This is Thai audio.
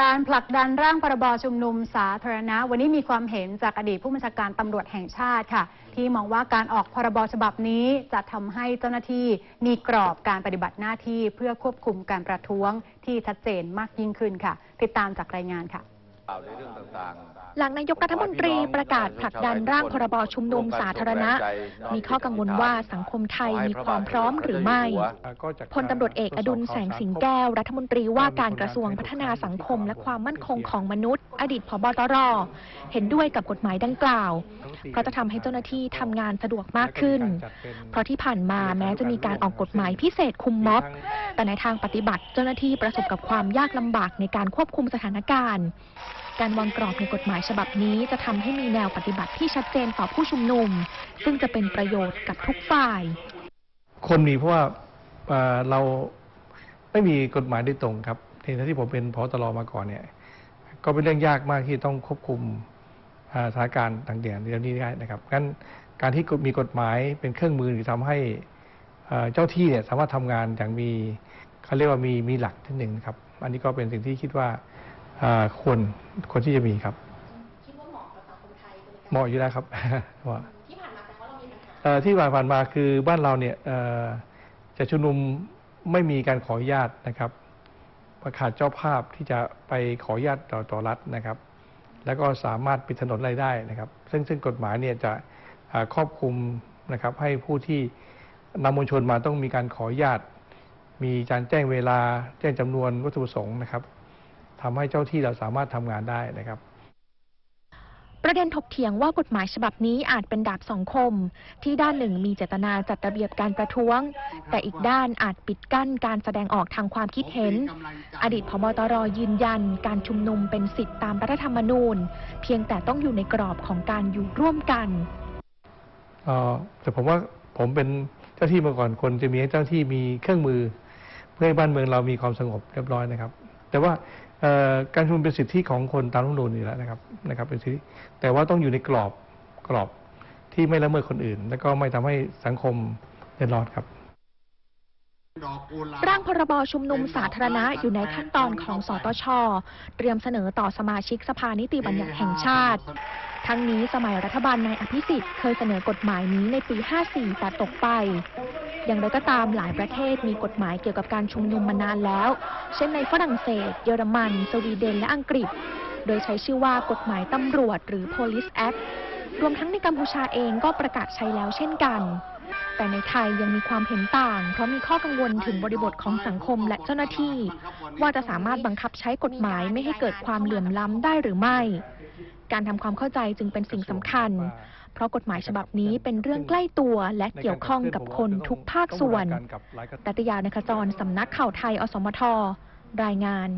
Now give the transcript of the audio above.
การผลักดันร่างพรบชุมนุมสาธารณะ วันนี้มีความเห็นจากอดีตผู้บัญชาการตำรวจแห่งชาติค่ะ ที่มองว่าการออกพรบฉบับนี้จะทำให้เจ้าหน้าที่มีกรอบการปฏิบัติหน้าที่เพื่อควบคุมการประท้วงที่ชัดเจนมากยิ่งขึ้นค่ะ ติดตามจากรายงานค่ะ ข่าวในเรื่องต่างๆ หลังนายกรัฐมนตรีประกาศผลักดันร่างพรบชุมนุมสาธารณะ มีข้อกังวลว่าสังคมไทยมีความพร้อมหรือไม่พลตำรวจเอกอดุลแสงสิงแก้ว รัฐมนตรีว่าการกระทรวงพัฒนาสังคมและความมั่นคงของมนุษย์ อดีตผบตรเห็นด้วยกับกฎหมายดังกล่าว เพราะจะทำให้เจ้าหน้าที่ทำงานสะดวกมากขึ้น เพราะที่ผ่านมาแม้จะมีการออกกฎหมายพิเศษคุมม็อบ แต่ในทางปฏิบัติเจ้าหน้าที่ประสบกับความยากลำบากในการควบคุมสถานการณ์ การวางกรอบในกฎหมายฉบับนี้จะทำให้มีแนวปฏิบัติที่ชัดเจนต่อผู้ชุมนุม ซึ่งจะเป็นประโยชน์กับทุกฝ่าย คนมีเพราะว่าเราไม่มีกฎหมายโดยตรงครับในฐานะที่ผมเป็นพอตรมาก่อนเนี่ย ก็เป็นเรื่องยากมากที่ต้องควบคุมสถานการณ์ต่างๆเดี๋ยวนี้ได้นะครับงั้นการที่มีกฎหมายเป็นเครื่องมือที่ทำให้เจ้าที่เนี่ยสามารถทำงานอย่างมีเขาเรียกว่ามีมีหลักที่หนึ่งครับ อันนี้ก็เป็นสิ่งที่คิดว่า ควรควรที่จะมีครับคิดว่าเหมาะกับสังคมไทยเหมาะอยู่แล้วครับ ว่า ที่ผ่านมาแต่ว่าเรามีปัญหาเอ่อที่ผ่านๆมาคือบ้านเราเนี่ยเอ่อจะชุมนุมไม่มีการขออนุญาตนะครับ ประขาดเจ้าภาพที่จะไปขออนุญาตต่อต่อรัฐนะครับ แล้วก็สามารถปิดถนนอะไรได้นะครับ ซึ่งซึ่งกฎหมายเนี่ยจะอ่าครอบคลุมนะครับ ให้ผู้ที่นำมวลชนมาต้องมีการขออนุญาต มีการแจ้งเวลาแจ้งจำนวนวัตถุประสงค์นะครับ ทำให้เจ้าที่เราสามารถทำงานได้นะครับประเด็นถกเถียงว่ากฎหมายฉบับนี้อาจเป็นดาบสองคม ที่ด้านหนึ่งมีเจตนาจัดระเบียบการประท้วง แต่อีกด้านอาจปิดกั้นการแสดงออกทางความคิดเห็น อดีตพบตรยืนยัน การชุมนุมเป็นสิทธิตามรัฐธรรมนูญ เพียงแต่ต้องอยู่ในกรอบของการอยู่ร่วมกันเอ่อแต่ผมว่าผมเป็นเจ้าที่มาก่อนคนจะมีให้เจ้าที่มีเครื่องมือ เพื่อให้บ้านเมืองเรามีความสงบเรียบร้อยนะครับ แต่ว่าเอ่อ การชุมนุมเป็นสิทธิของคนตามรัฐธรรมนูญอยู่แล้วนะครับนะครับเป็นสิทธิแต่ว่าต้องอยู่ในกรอบกรอบที่ไม่ละเมิดคนอื่น และก็ไม่ทำให้สังคมเดือดร้อนครับ ร่างพรบชุมนุมสาธารณะอยู่ในขั้นตอนของสตช เตรียมเสนอต่อสมาชิกสภานิติบัญญัติแห่งชาติ ทั้งนี้สมัยรัฐบาลนายอภิสิทธิ์เคยเสนอกฎหมายนี้ในปี 54 แต่ตกไป อย่างไรก็ตามหลายประเทศมีกฎหมายเกี่ยวกับการชุมนุมมานานแล้ว เช่นในฝรั่งเศส เยอรมัน สวีเดน และอังกฤษ โดยใช้ชื่อว่ากฎหมายตำรวจ หรือ police act รวมทั้งในกัมพูชาเองก็ประกาศใช้แล้วเช่นกัน แต่ในไทยยังมีความเห็นต่าง เพราะมีข้อกังวลถึงบริบทของสังคมและเจ้าหน้าที่ ว่าจะสามารถบังคับใช้กฎหมายไม่ให้เกิดความเหลื่อมล้ำได้หรือไม่ การทำความเข้าใจจึงเป็นสิ่งสำคัญ เพราะกฎหมายฉบับนี้เป็นเรื่องใกล้ตัวและเกี่ยวข้องกับคนทุกภาคส่วนต้องบริการกับหลายกระตัตยานคจรสำนักข่าวไทย อสมท รายงาน